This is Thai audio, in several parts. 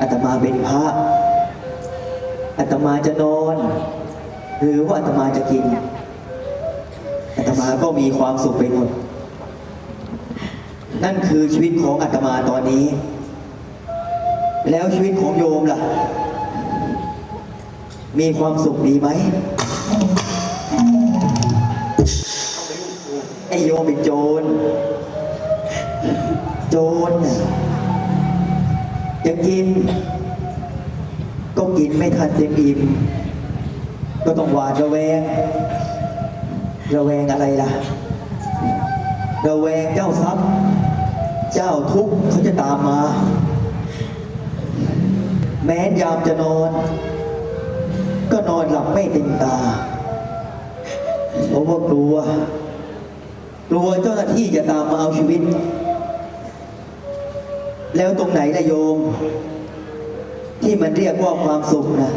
อาตมาเป็นพระอาตมาจะนอน หรือว่าอาตมาจะกินอาตมาก็มีความสุขไปหมด นั่นคือชีวิตของอาตมาตอนนี้ แล้วชีวิตของโยมล่ะ มีความสุขดีไหมไอโยมเป็นโจร โจรน่ะ จะกิน ก็กินไม่ทันเต็มอิ่มก็ต้องหวาดระแวง ระแวงอะไรล่ะ ระแวงเจ้าทรัพย์ เจ้าทุกข์เขาจะตามมา แม้ยามจะนอน ก็นอนหลับไม่เต็มตาเพราะว่ากลัว กลัวเจ้าหน้าที่จะตามมาเอาชีวิต แล้วตรงไหนละโยม ที่มันเรียกว่าความสุขนะ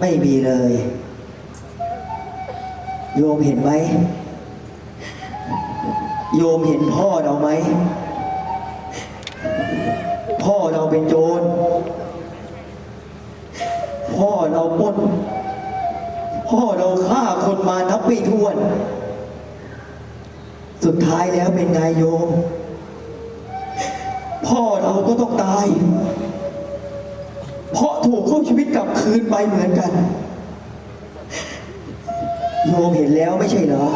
ไม่มีเลย โยมเห็นไหม โยมเห็นพ่อเราไหม พ่อเราเป็นโจร พ่อเราปล้น พ่อเราฆ่าคนมานับไม่ถ้วน สุดท้ายแล้วเป็นไงโยม พ่อเราก็ต้องตาย เพราะถูกเข้าชีวิตกลับคืนไปเหมือนกัน โยมเห็นแล้วไม่ใช่เหรอ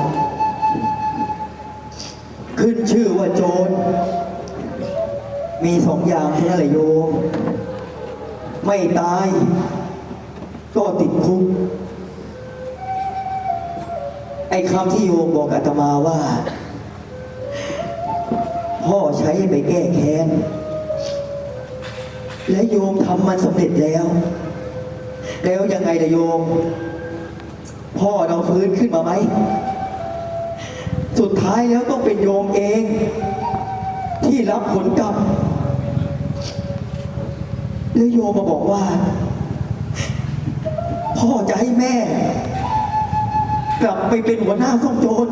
ขึ้นชื่อว่าโจร มีสองอย่างเท่านั้นแหละโยม ไม่ตาย ก็ติดคุก ไอ้คำที่โยมบอกอาตมาว่า พ่อใช้ไปแก้แค้น และโยมทำมันสำเร็จแล้ว แล้วยังไงล่ะโยม พ่อเราฟื้นขึ้นมาไหม สุดท้ายแล้วต้องเป็นโยมเอง ที่รับผลกรรมแล้วโยมมาบอกว่า พ่อจะให้แม่ กลับไปเป็นหัวหน้าซ่องโจร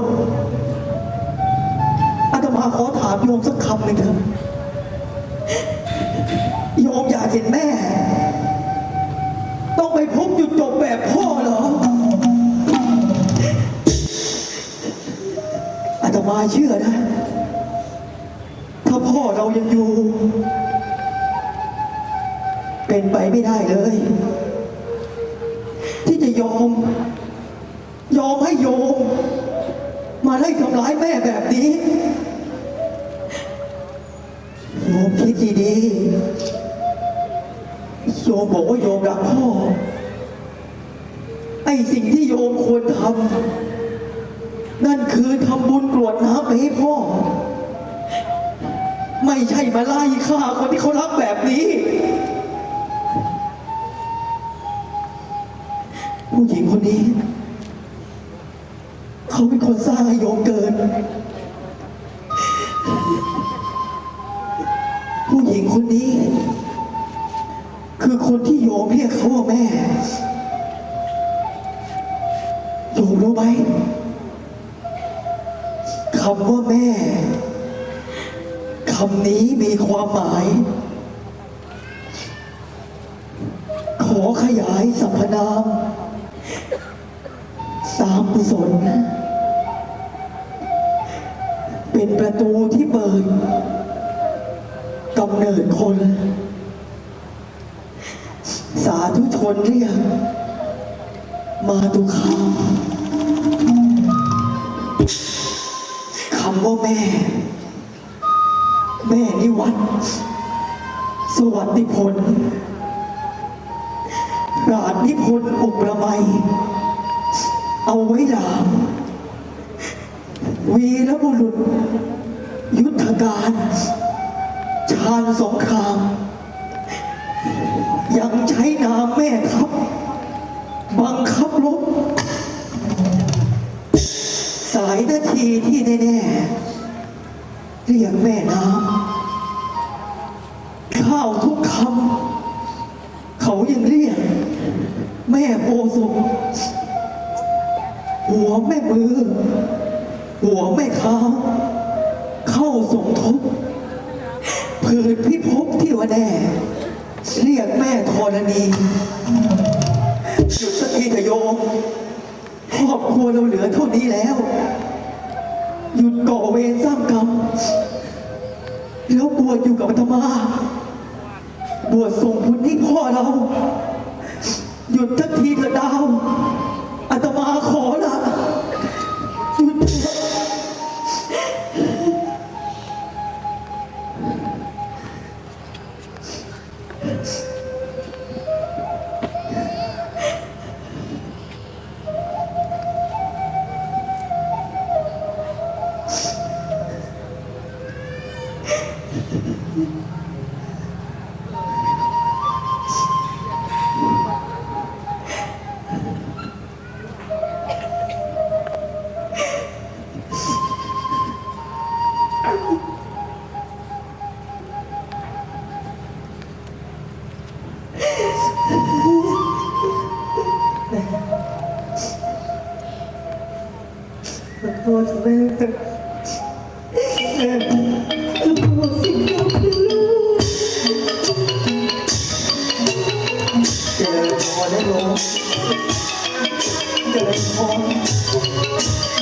าขอมโยมสักคำหนึ่งเถอะโยมอยากเห็นแม่ ต้องไปพบจุดจบแบบพ่อเหรออาตมาเชื่อนะ ถ้าพ่อเรายังอยู่ เป็นไปไม่ได้เลย ที่จะยอม ยอมให้โยม มาไล่ทำร้ายแม่แบบนี้ โยมคิดดีๆโยมบอกว่าโยมรักพ่อ ไอ้สิ่งที่โยมควรทำนั่นคือทำบุญกรวดน้ำไปให้พ่อ ไม่ใช่มาไล่ฆ่าคนที่เขารักแบบนี้ ผู้หญิงคนนี้ เขาเป็นคนสร้างให้โยมเกิน คนนี้ คือคนที่โยมเรียกเขาว่าแม่ โยมรู้ไหมคำว่าแม่คำนี้มีความหมาย ขอขยายสรรพนามตามกุศล เป็นประตูที่เปิดำเนิดคน สาธุชนเรียกมาตุคามคำว่าแม่ แม่นิวัตสวัสดิพลราชนิพนธ์อุประไมยเอาไว้หลามวีรบุรุษ ยุทธการ ชาญสงคราม ยังใช้นามแม่ทัพบังคับรบสายนาทีที่แน่ๆเรียกแม่น้ำข้าวทุกคำเขายังเรียก แม่โพสุหัวแม่มือ หัวแม่เท้าเข้าสมทบ เพื่อคือพี่พที่ว่าแน่เรียกแม่ธรณีหยุดสักทีเถอะโยมครอบครัวเราเหลือเท่านี้แล้ว หยุดก่อเวรสร้างกรรมแล้วบวชอยู่กับอาตมาบวชส่งบุญให้พ่อเรา หยุดทักทีเถอะดาวอาตมาขอละ ข อโทษแม่แม่ขอโทษสิครับลูกเจริญพรนะโยมเจริญพร